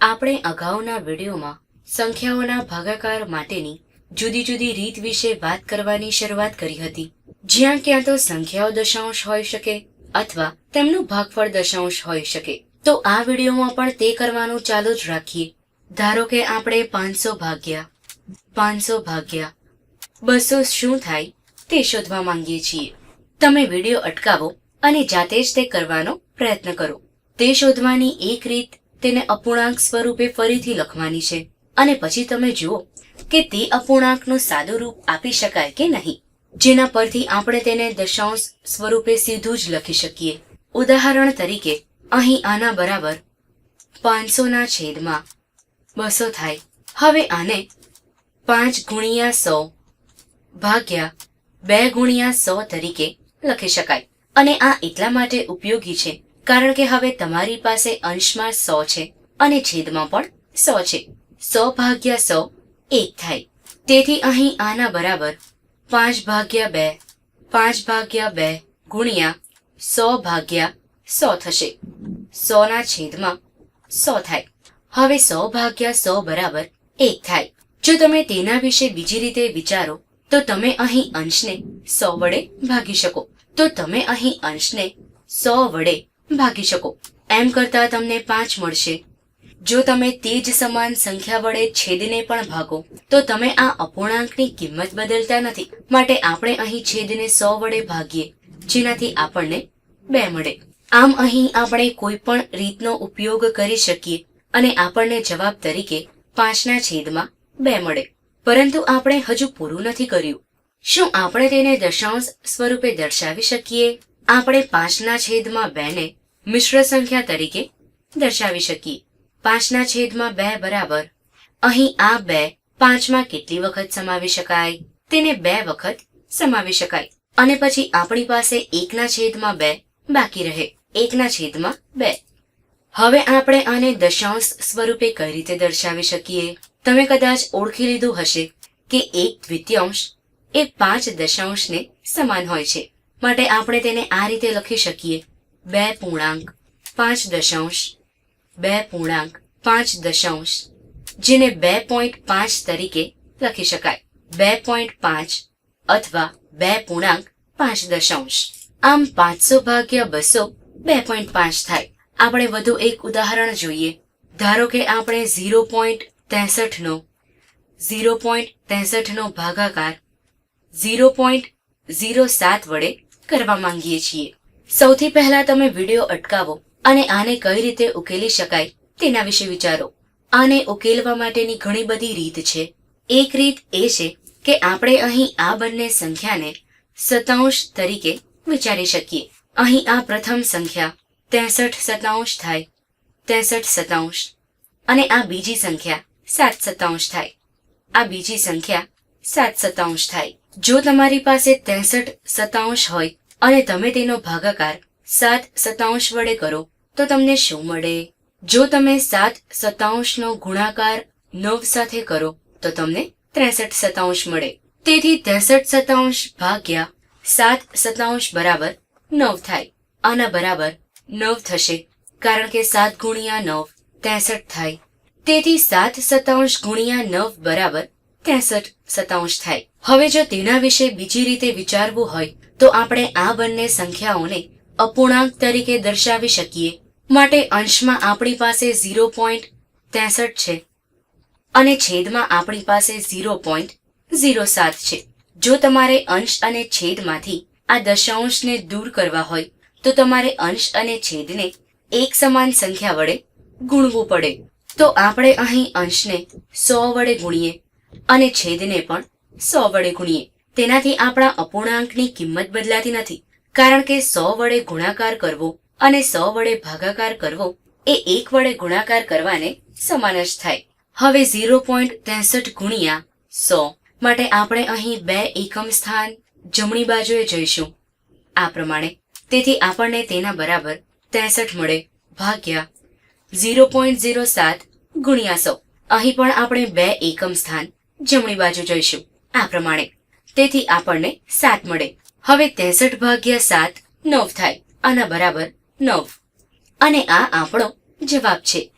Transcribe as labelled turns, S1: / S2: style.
S1: આપણે અગાઉના વિડીયોમાં સંખ્યાઓના ભાગાકાર માટેની જુદી જુદી રીત વિશે વાત કરવાની શરૂઆત કરી હતી. જ્યાં ક્યાં તો સંખ્યાઓ દશાંશ હોઈ શકે અથવા તેમનું ભાગફળ દશાંશ હોઈ શકે. તો આ વિડીયોમાં પણ તે કરવાનું ચાલુ જ રાખીએ. ધારો કે આપણે પાંચસો ભાગ્યા પાંચસો ભાગ્યા, બસો શું થાય તે શોધવા માંગીએ છીએ. તમે વીડિયો અટકાવો અને જાતે જ તે કરવાનો પ્રયત્ન કરો. તે શોધવાની એક રીત તેને અપૂર્ણાંક સ્વરૂપે ફરીથી લખવાની છે. અને પછી તમે જુઓ કે તે અપૂર્ણાંકનું સાદું રૂપ આપી શકાય કે નહીં. જેના પરથી આપણે તેને દશાંશ સ્વરૂપે સીધું જ લખી શકીએ. ઉદાહરણ તરીકે, અહીં આના બરાબર પાંચસોના છેદમાં બસો થાય. હવે આને પાંચ ગુણ્યા સો ભાગ્યા બે ગુણ્યા સો તરીકે લખી શકાય. અને આ એટલા માટે ઉપયોગી છે કારણ કે હવે તમારી પાસે અંશમાં સો છે અને છેદમાં પણ સો છે. સો ભાગ્યા સો એક થાય. તેથી અહીં આના બરાબર પાંચ ભાગ્યા બે, પાંચ ભાગ્યા બે ગુણ્યા સો ભાગ્યા સો થશે. સોના છેદમાં સો થાય. હવે સો ભાગ્યા સો બરાબર એક થાય. જો તમે તેના વિશે બીજી રીતે વિચારો, તો તમે અહીં અંશને સો વડે ભાગી શકો. તો તમે અહીં અંશને સો વડે ભાગી શકો. એમ કરતા તમને પાંચ મળશે. જો તમે તે જ સમાન સંખ્યા વડે છેદને પણ ભાગો, તો તમે આ અપૂર્ણાંકની કિંમત બદલતા નથી. માટે આપણે અહીં છેદને સો વડે ભાગીએ, જેનાથી આપણને બે મળે. આમ અહીં આપણે કોઈ પણ રીતનો ઉપયોગ કરી શકીએ અને આપણને જવાબ તરીકે પાંચના છેદમાં બે મળે. પરંતુ આપણે હજુ પૂરું નથી કર્યું. શું આપણે તેને દશાંશ સ્વરૂપે દર્શાવી શકીએ? આપણે પાંચના છેદમાં બે ને મિશ્ર સંખ્યા તરીકે દર્શાવી શકીએ. પાંચના છેદમાં બે બરાબર. અહીં આ બે પાંચમાં કેટલી વખત સમાવી શકાય? તેને બે વખત સમાવી શકાય. અને પછી આપણી પાસે એકના છેદમાં બે બાકી રહે. એકના છેદમાં બે. હવે આપણે આને દશાંશ સ્વરૂપે કઈ રીતે દર્શાવી શકીએ? તમે કદાચ ઓળખી લીધું હશે કે એક દ્વિતીયાંશ એ પાંચ દશાંશને સમાન હોય છે. માટે આપણે તેને આ રીતે લખી શકીએ. બે પૂર્ણાંક પાંચ દશાંશ, બે પૂર્ણાંક પાંચ દશાંશ, જેને બે પોઈન્ટ પાંચ તરીકે લખી શકાય. બે પોઈન્ટ પાંચ અથવા બે પૂર્ણાંક પાંચ દશાંશ. આમ પાંચસો ભાગ્યા બસો બે પોઈન્ટ પાંચ થાય. આપણે વધુ એક ઉદાહરણ જોઈએ. ધારો કે આપણે ઝીરો પોઈન્ટ ત્રેસઠનો, ઝીરો પોઈન્ટ ત્રેસઠનો ભાગાકાર ઝીરો પોઈન્ટ ઝીરો સાત વડે કરવા માંગીએ છીએ. સૌથી પહેલા તમે વીડિયો અટકાવો અને આને કઈ રીતે ઉકેલી શકાય તેના વિશે વિચારો. આને ઉકેલવા માટેની ઘણી બધી રીત છે. એક રીત એ છે કે આપણે અહીં આ બંને સંખ્યાને સતાંશ તરીકે વિચારી શકીએ. અહીં આ પ્રથમ સંખ્યા ત્રેસઠ સતાંશ થાય ત્રેસઠ સતાંશ અને આ બીજી સંખ્યા સાત સતાંશ થાય. આ બીજી સંખ્યા સાત સતાંશ થાય. જો તમારી પાસે ત્રેસઠ સતાંશ હોય અને તમે તેનો ભાગાકાર સાત સતાંશ વડે કરો, તો તમને શું મળે? જો તમે સાત સતાંશનો ગુણાકાર નવ સાથે કરો, તો તમને ત્રેસઠ સતાંશ મળે. તેથી ત્રેસઠ સતાંશ ભાગ્યા સાત સતાંશ બરાબર નવ થાય. આના બરાબર નવ થશે, કારણ કે સાત ગુણ્યા નવ ત્રેસઠ થાય. તેથી સાત સતાંશ ગુણ્યા નવ બરાબર ત્રેસઠ સતાંશ થાય. હવે જો તેના વિશે બીજી રીતે વિચારવું હોય, તો આપણે આ બંને સંખ્યાઓને અપૂર્ણાંક તરીકે દર્શાવી શકીએ. માટે અંશમાં આપણી પાસે ઝીરો પોઈન્ટ ત્રેસઠ છે અને છેદમાં આપણી પાસે ઝીરો પોઈન્ટ ઝીરો સાત છે. જો તમારે અંશ અને છેદમાંથી આ દશાંશને દૂર કરવા હોય, તો તમારે અંશ અને છેદને એક સમાન સંખ્યા વડે ગુણવું પડે. તો આપણે અહીં અંશને સો વડે ગુણીએ. અને છેદને પણ સો વડે ગુણીએ. તેનાથી આપણા અપૂર્ણાંકની કિંમત બદલાતી નથી. કારણ કે સો વડે ગુણાકાર કરવો અને સો વડે ભાગાકાર કરવો એ એક વડે ગુણાકાર કરવાને સમાન જ થાય. હવે ઝીરો પોઈન્ટ ત્રેસઠ ગુણ્યા સો. માટે આપણે અહીં બે એકમ સ્થાન જમણી બાજુએ જઈશું. આ પ્રમાણે. તેથી આપણને તેના બરાબર ત્રેસઠ મળે ભાગ્યા ઝીરો પોઈન્ટ ઝીરો સાત ગુણ્યા સો. અહીં પણ આપણે બે એકમ સ્થાન જમણી બાજુ જઈશું. આ પ્રમાણે. તેથી આપણને સાત મળે. હવે ત્રેસઠ ભાગ્યા સાત નવ થાય. આના બરાબર નવ. અને આ આપણો જવાબ છે.